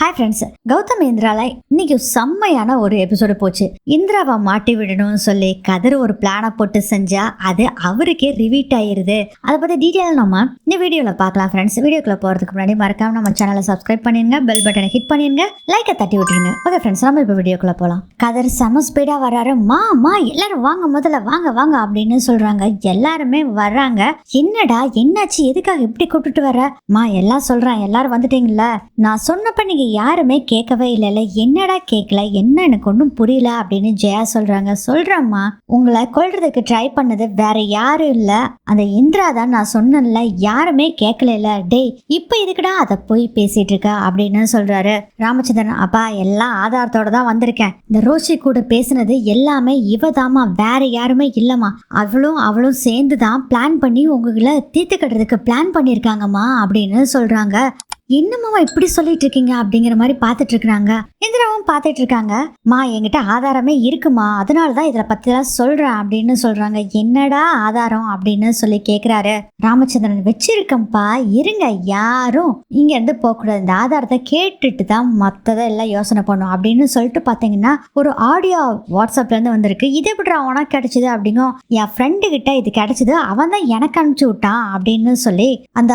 Hi friends Gautham இந்திரால இன்னைக்கு செம்மையான ஒரு எபிசோடு போச்சு. இந்திராவை மாட்டி விடணும்னு சொல்லி கதிர் ஒரு பிளானை போட்டு செஞ்சா அது அவருக்கே ரிவீட் ஆயிருது. அதை பற்றி டீட்டெயில் நம்ம இந்த வீடியோவில் பார்க்கலாம் ஃப்ரெண்ட்ஸ் வீடியோக்குள்ள போகிறதுக்கு முன்னாடி மறக்காம நம்ம சேனலை சப்ஸ்கிரைப் பண்ணிருங்க பெல் பட்டனை ஹிட் பண்ணிருங்க லைக்கை தட்டி விட்டுருங்க. ஓகே ஃப்ரெண்ட்ஸ் நம்ம இப்போ வீடியோக்குள்ள போகலாம் கதிர் செம ஸ்பீடாக வராரு. மா மா எல்லாரும் வாங்க முதல்ல வாங்க வாங்க அப்படின்னு சொல்றாங்க. எல்லாருமே வர்றாங்க. என்னடா என்னாச்சு? எதுக்காக இப்படி கூப்பிட்டுட்டு வர மா எல்லாம் சொல்றேன். எல்லாரும் வந்துட்டீங்களா நான் சொன்னப்ப நீங்க யாருமே கேட்கவே இல்லைல்ல. என்னடா கேட்கல? என்ன எனக்கு ஒன்றும் புரியல அப்படின்னு ஜெயா சொல்கிறாங்க சொல்கிறம்மா உங்களை கொள்றதுக்கு ட்ரை பண்ணது வேற யாரும் இல்லை. அந்த இந்திரா தான் நான் சொன்னேன்ல யாருமே கேட்கல டேய் இப்போ இதுக்குடா அதை போய் பேசிட்டு இருக்க அப்படின்னு சொல்கிறாரு ராமச்சந்திரன். அப்பா எல்லாம் ஆதாரத்தோட தான் வந்திருக்கேன். இந்த ரோஷி கூட பேசுனது எல்லாமே இவ தாமா வேற யாருமே இல்லைம்மா. அவளும் அவளும் சேர்ந்து தான் பிளான் பண்ணி உங்களை தீர்த்து கட்டுறதுக்கு பிளான் பண்ணியிருக்காங்கம்மா அப்படின்னு சொல்கிறாங்க என்னம்மா இப்படி சொல்லிட்டு இருக்கீங்க அப்படிங்கிற மாதிரி பார்த்துட்டு இருக்கிறாங்க. இந்திராவும் பார்த்துட்டு இருக்காங்க. மா என்கிட்ட ஆதாரமே இருக்குமா? அதனால தான் இதில் பற்றிலாம் சொல்கிறேன் அப்படின்னு சொல்கிறாங்க என்னடா ஆதாரம் அப்படின்னு சொல்லி கேட்குறாரு ராமச்சந்திரன் வச்சிருக்கேன்ப்பா. இருங்க. யாரும் இங்கேருந்து போகக்கூடாது. இந்த ஆதாரத்தை கேட்டுட்டு தான் மற்றதை எல்லாம் யோசனை பண்ணும். அப்படின்னு சொல்லிட்டு பார்த்தீங்கன்னா ஒரு ஆடியோ வாட்ஸ்அப்லேருந்து வந்திருக்கு. இது எப்படி உனக்கு கிடச்சிது? அப்படிங்கும் என் ஃப்ரெண்டு கிட்ட இது கிடச்சிது. அவன் தான் எனக்கு அனுப்பிச்சி விட்டான். அப்படின்னு சொல்லி அந்த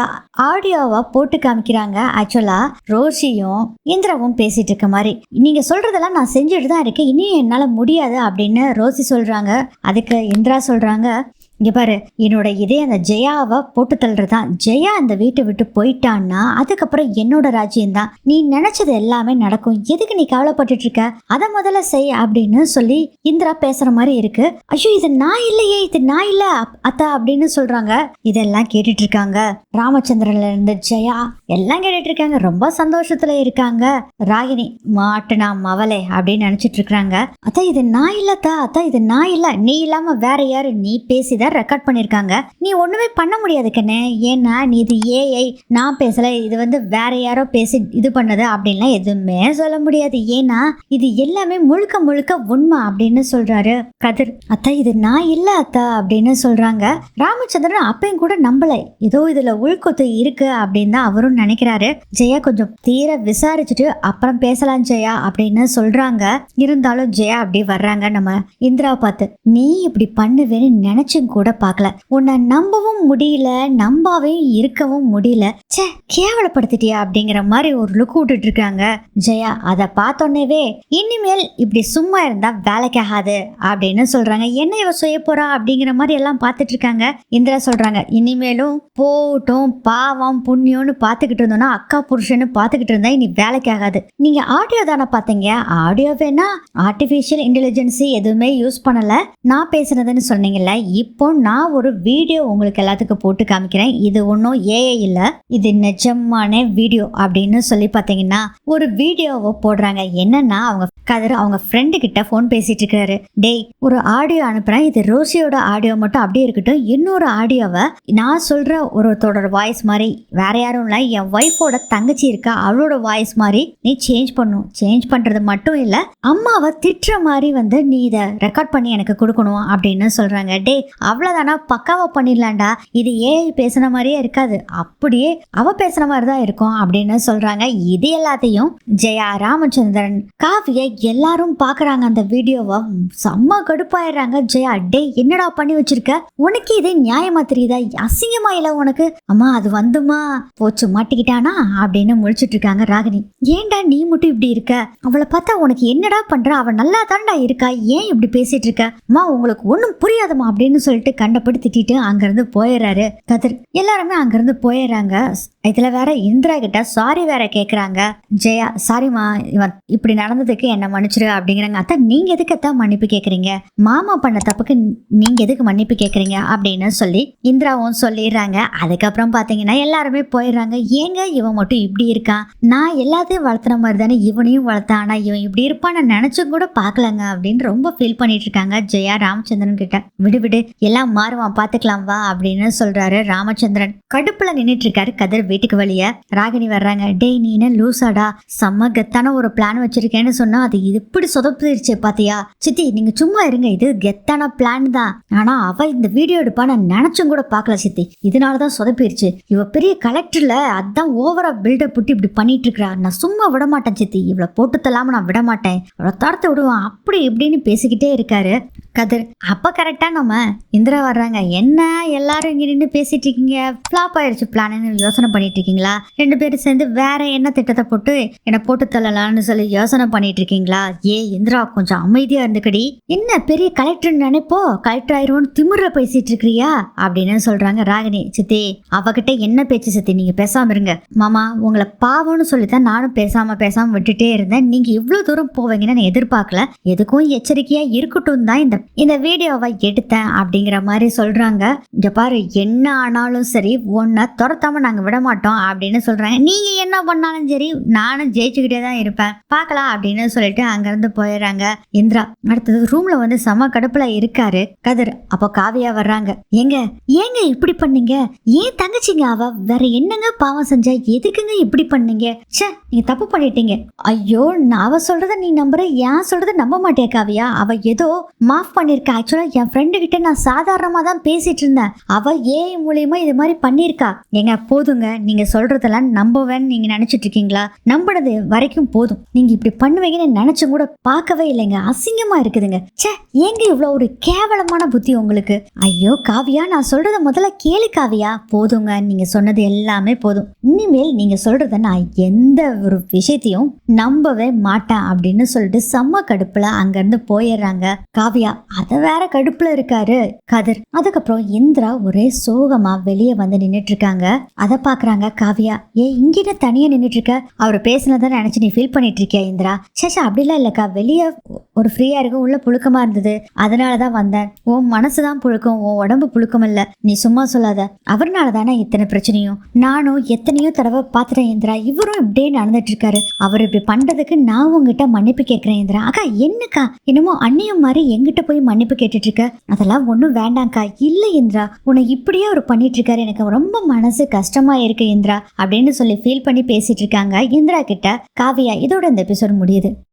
ஆடியோவை போட்டு காமிக்கிறாங்க. ஆக்சுவலா ரோஷியும் இந்திராவும் பேசிட்டு இருக்க மாதிரி. நீங்க சொல்றதெல்லாம் நான் செஞ்சுட்டு தான் இருக்கேன். இனியும் என்னால முடியாது அப்படின்னு ரோசி சொல்றாங்க. அதுக்கு இந்திரா சொல்றாங்க. இங்க பாரு என்னோட இதே அந்த ஜெயாவை போட்டு தள்ளுறதான் ஜெயா அந்த வீட்டை விட்டு போயிட்டான்னா அதுக்கப்புறம் என்னோட ராஜ்யம் தான் நீ நினைச்சது எல்லாமே நடக்கும். எதுக்கு நீ கவலைப்பட்டுட்டு இருக்க அதை முதல்ல செய் அப்படின்னு சொல்லி இந்திரா பேசுற மாதிரி இருக்கு. ஐயோ இது நான் இல்லையே இது நான் இல்ல அப்- அத்தா அப்படின்னு சொல்றாங்க. இதெல்லாம் கேட்டுட்டு இருக்காங்க ராமச்சந்திரன்ல இருந்து ஜெயா எல்லாம் கேட்டுட்டு இருக்காங்க ரொம்ப சந்தோஷத்துல இருக்காங்க. ராகினி மாட்டுனா மவளே அப்படின்னு நினைச்சிட்டு இருக்காங்க அத்தா இது நான் இல்லத்தா அத்தா இது நான் இல்ல. நீ இல்லாம வேற யாரு? நீ பேசிதான் ரெக்கார்ட் பண்ணியிருக்காங்க நீ ஒண்ணுமே பண்ண முடியாது கண்ணே. ஏன்னா நீ இது ஏஐ நான் பேசல. இது வந்து வேற யாரோ பேசி இது பண்ணது அப்படின்லாம் எதுவுமே சொல்ல முடியாது. ஏன்னா இது எல்லாமே முழுக்க முழுக்க உண்மை அப்படின்னு சொல்றாரு கதிர். அத்தா இது நான் இல்லை அத்தா அப்படின்னு சொல்றாங்க. ராமச்சந்திரன் அப்பையும் கூட நம்பல. ஏதோ இதுல உள்கொத்து இருக்கு அப்படின்னு தான் அவரும் நினைக்கிறாரு. ஜெயா கொஞ்சம் தீர விசாரிச்சுட்டு அப்புறம் பேசலாம் ஜெயா அப்படின்னு சொல்றாங்க. இருந்தாலும் ஜெயா அப்படி வர்றாங்க நம்ம இந்திரா பார்த்து. நீ இப்படி பண்ணுவேன்னு நினைச்சும் கூட பார்க்கல. உன்னை நம்பவும் முடியல நம்பாவே இருக்கவும் முடியல. ச்சே கேவலப்படுத்திட்டியா அப்படிங்கிற மாதிரி ஒரு லுக் விட்டுட்டு இருக்காங்க. ஜெயா அதை பார்த்தோன்னேவே இனிமேல் இப்படி சும்மா இருந்தா வேலைக்காகாது அப்படின்னு சொல்றாங்க. என்ன இவ செய்ய போறா அப்படிங்கிற மாதிரி எல்லாம் பார்த்துட்டு இருக்காங்க. இந்திரா சொல்றாங்க இனிமேலும் போட்டும் பாவம் புண்ணியம்னு பார்த்துக்கிட்டு இருந்தோம்னா அக்கா புருஷன்னு பார்த்துக்கிட்டு இருந்தா இனி வேலைக்காகாது நீங்க ஆடியோ தானே பார்த்தீங்க? ஆடியோ வேணா ஆர்டிஃபிஷியல் இன்டெலிஜென்சி எதுவுமே யூஸ் பண்ணல. நான் பேசுனதுன்னு சொன்னீங்கல்ல இப்போ நான் ஒரு வீடியோ உங்களுக்கு எல்லாத்துக்கும் போட்டு காமிக்கிறேன். இது ஒன்றும் ஏஐ இல்லை. இது நிஜமான வீடியோ அப்படின்னு சொல்லி பார்த்தீங்கன்னா ஒரு வீடியோவை போடுறாங்க. என்னன்னா அவங்க கதிர் அவங்க ஃப்ரெண்டு கிட்ட ஃபோன் பேசிட்டு இருக்காரு. டேய் ஒரு ஆடியோ அனுப்புறேன். இது ரோசியோட ஆடியோ மட்டும் அப்படியே இருக்கட்டும். இன்னொரு ஆடியோவை நான் சொல்ற ஒருத்தரோட வாய்ஸ் மாதிரி வேற யாரும் இல்லை என் ஒய்ஃபோட தங்கச்சி இருக்கா அவளோட வாய்ஸ் மாதிரி நீ சேஞ்ச் பண்ணும் சேஞ்ச் பண்றது மட்டும் இல்லை அம்மாவை திட்டுற மாதிரி வந்து நீ இதை ரெக்கார்ட் பண்ணி எனக்கு கொடுக்கணும் அப்படின்னு சொல்றாங்க. டேய் அவ்வளோதானா பக்காவா பண்ணிடலாண்டா இது ஏஐ பேசுன மாதிரியே இருக்காது. அப்படியே அவ பேசுன மாதிரி தான் இருக்கும் அப்படின்னு சொல்றாங்க. இது எல்லாத்தையும் ஜெயா ராமச்சந்திரன். காவியை எல்லாரும் பார்க்குறாங்க அந்த வீடியோவை. செம்ம கடுப்பாயிடுறாங்க. ஜெயா டே என்னடா பண்ணி வச்சிருக்க? உனக்கு இது நியாயமா தெரியுதா? அசிங்கமா இல்ல உனக்கு? அம்மா அது வந்துமா? போச்சு மாட்டிக்கிட்டானா? அப்படின்னு முழிச்சிட்டு இருக்காங்க ராகினி. ஏன்டா நீ மட்டும் இப்படி இருக்க? அவளை பார்த்தா உனக்கு என்னடா பண்ற? அவ நல்லா தாண்டா இருக்கா? ஏன் இப்படி பேசிட்டு இருக்க அம்மா உங்களுக்கு ஒன்றும் புரியாதம்மா அப்படின்னு சொல்லிட்டு கண்டபடி திட்டிட்டு அங்கிருந்து போயிடுறாரு கதிர். எல்லாருமே அங்கிருந்து போயிடுறாங்க இதில் வேற இந்திரா கிட்ட சாரி வேற கேட்குறாங்க ஜெயா சாரிம்மா இவன் இப்படி நடந்ததுக்கு என்ன மன்னிச்சிரு அப்படிங்கிறாங்க. அத்தான் நீங்கள் எதுக்கத்தான் மன்னிப்பு கேட்குறீங்க மாமா பண்ண தப்புக்கு நீங்கள் எதுக்கு மன்னிப்பு கேட்குறீங்க அப்படின்னு சொல்லி இந்திராவும் சொல்லிடுறாங்க. அதுக்கப்புறம் பார்த்தீங்கன்னா எல்லாருமே போயிடுறாங்க. ஏங்க இவன் மட்டும் இப்படி இருக்கான் நான் எல்லாத்தையும் வளர்த்துற மாதிரி தானே இவனையும் வளர்த்தான். ஆனால் இவன் இப்படி இருப்பான்னு நினச்சும் கூட பார்க்கலங்க அப்படின்னு ரொம்ப ஃபீல் பண்ணிட்டு இருக்காங்க ஜெயா ராமச்சந்திரன் கிட்ட. விடு விடு எல்லாம் மாறுவான் பார்த்துக்கலாம் வா அப்படின்னு சொல்கிறாரு ராமச்சந்திரன். கடுப்பில் நின்றுட்டு இருக்காரு கதிர் வீட்டுக்கு வழிய ராகினி வர்றாங்க. டேய் நீ என்ன லூசாடா. செம்ம கெத்தான ஒரு பிளான் வச்சிருக்கேன்னு சொன்னா அது இப்படி சொதப்பிடுச்சு பாத்தியா? சித்தி நீங்க சும்மா இருங்க. இது கெத்தான பிளான் தான். ஆனா அவ இந்த வீடியோ எடுப்பா நான் நினைச்சும் கூட பார்க்கல சித்தி. இதனாலதான் சொதப்பிடுச்சு. இவ பெரிய கலெக்டர்ல அதான் ஓவரா பில்டப் புட்டி இப்படி பண்ணிட்டு இருக்கா நான் சும்மா விட மாட்டேன் சித்தி. இவ்வளவு போட்டு தள்ளாம நான் விட மாட்டேன். இவளை தரத்தை விடுவான். அப்படி இப்படின்னு பேசிக்கிட்டே இருக்காரு கதிர். அப்ப கரெக்டா நம்ம இந்திரா வர்றாங்க. என்ன? எல்லாரும் இங்க நின்று பேசிட்டு இருக்கீங்க? ஃபிளாப் ஆயிடுச்சு பிளான்னு யோசனை பண்ணிட்டு இருக்கீங்களா? ரெண்டு பேரும் சேர்ந்து வேற என்ன திட்டத்தை போட்டு என்னை போட்டு தள்ளலாம்னு சொல்லி யோசனை பண்ணிட்டு இருக்கீங்களா? ஏ இந்திரா கொஞ்சம் அமைதியா இருந்துக்கடி. என்ன பெரிய கலெக்டர் நினைப்போ? கலெக்டர் ஆயிருவோன்னு திமிர பேசிட்டு இருக்கிறியா? அப்படின்னு சொல்றாங்க ராகினி. சித்தி அவகிட்ட என்ன பேச்சு சித்தி? நீங்க பேசாம இருங்க. மாமா உங்களை பாவம்னு சொல்லித்தான் நானும் பேசாம பேசாம விட்டுட்டே இருந்தேன். நீங்க இவ்வளவு தூரம் போவீங்கன்னு நான் எதிர்பார்க்கல. எதுக்கும் எச்சரிக்கையா இருக்கட்டும் தான் இந்த இந்த வீடியோவை எடுத்தேன் அப்படிங்கிற மாதிரி சொல்றாங்க. இங்க பாரு என்ன ஆனாலும் சரி ஒன்ன துரத்தாம நாங்க விட மாட்டோம். அப்படின்னு சொல்கிறாங்க நீங்கள் என்ன பண்ணாலும் சரி நானும் ஜெயிச்சுக்கிட்டே தான் இருப்பேன். பார்க்கலாம் அப்படின்னு சொல்லிட்டு அங்கேருந்து போயிடுறாங்க. இந்திரா அடுத்தது ரூமில் வந்து செம கடுப்பில் இருக்காரு. கதிர் அப்போ காவியா வர்றாங்க. ஏங்க ஏங்க இப்படி பண்ணீங்க? ஏன் தங்கச்சிங்க அவ? வேற என்னங்க பாவம் செஞ்சா? எதுக்குங்க இப்படி பண்ணீங்க? ச்சே நீங்க தப்பு பண்ணிட்டீங்க. ஐயோ நான் அவ சொல்றத நீ நம்புற ஏன் சொல்றத நம்ப மாட்டியா காவியா? அவ ஏதோ மாஃப் பண்ணியிருக்கா ஆக்சுவலா என் ஃப்ரெண்டு கிட்ட நான் சாதாரணமா தான் பேசிட்டு இருந்தேன். அவ ஏஐ மூலியமா இது மாதிரி பண்ணிருக்கா ஏங்க போதுங்க. நீங்க சொல்றதெல்லாம் நம்புவேன்னு நீங்க நினச்சிட்டு இருக்கீங்களா நம்பினது வரைக்கும் போதும். நீங்க இப்படி பண்ணுவீங்கன்னு நினச்சும் கூட பார்க்கவே இல்லைங்க. அசிங்கமா இருக்குதுங்க. ச்சே ஏங்க இவ்வளோ ஒரு கேவலமான புத்தி உங்களுக்கு? ஐயோ காவியா நான் சொல்கிறத முதல்ல கேளு காவியா. போதுங்க நீங்க சொன்னது எல்லாமே போதும். இனிமேல் நீங்க சொல்கிறத நான் எந்த ஒரு விஷயத்தையும் நம்பவே மாட்டேன் அப்படின்னு சொல்லிட்டு செம்ம கடுப்புல அங்கேருந்து போயிடுறாங்க. காவியா அத வேற கடுப்புல இருக்காரு. கதிர் அதுக்கப்புறம் இந்திரா ஒரே சோகமா வெளியே வந்து நின்னுட்டு இருக்காங்க அதை பார்க்க பார்க்குறாங்க காவியா. ஏ இங்கிட்ட தனியா நின்னுட்டு இருக்க அவர் பேசினதை நினைச்சு நீ ஃபீல் பண்ணிட்டு இருக்கியா இந்திரா சேஷா அப்படிலாம் இல்லக்கா. வெளியே ஒரு ஃப்ரீயாக இருக்கும் உள்ள புழுக்கமா இருந்தது. அதனாலதான் வந்தேன். உன் மனசுதான் புழுக்கம் உன் உடம்பு புழுக்கம் இல்ல. நீ சும்மா சொல்லாத. அவர்னால தானே இத்தனை பிரச்சனையும். நானும் எத்தனையோ தடவை பார்த்துட்டேன் இந்திரா. இவரும் இப்படியே நடந்துட்டு இருக்காரு அவர் இப்படி பண்றதுக்கு நான் உங்ககிட்ட மன்னிப்பு கேட்குறேன் இந்திரா. அக்கா என்னக்கா? என்னமோ அன்னையும் மாதிரி எங்கிட்ட போய் மன்னிப்பு கேட்டுட்டு இருக்க அதெல்லாம் ஒன்றும் வேண்டாம்க்கா. இல்லை இந்திரா. உன்னை இப்படியே அவர் பண்ணிட்டு இருக்காரு எனக்கு ரொம்ப மனசு கஷ்டமாயிருக்கு. இருக்கு இந்திரா அப்படின்னு சொல்லி ஃபீல் பண்ணி பேசிட்டு இருக்காங்க. இந்திரா கிட்ட காவியா இதோட இந்த எபிசோட் முடியுது.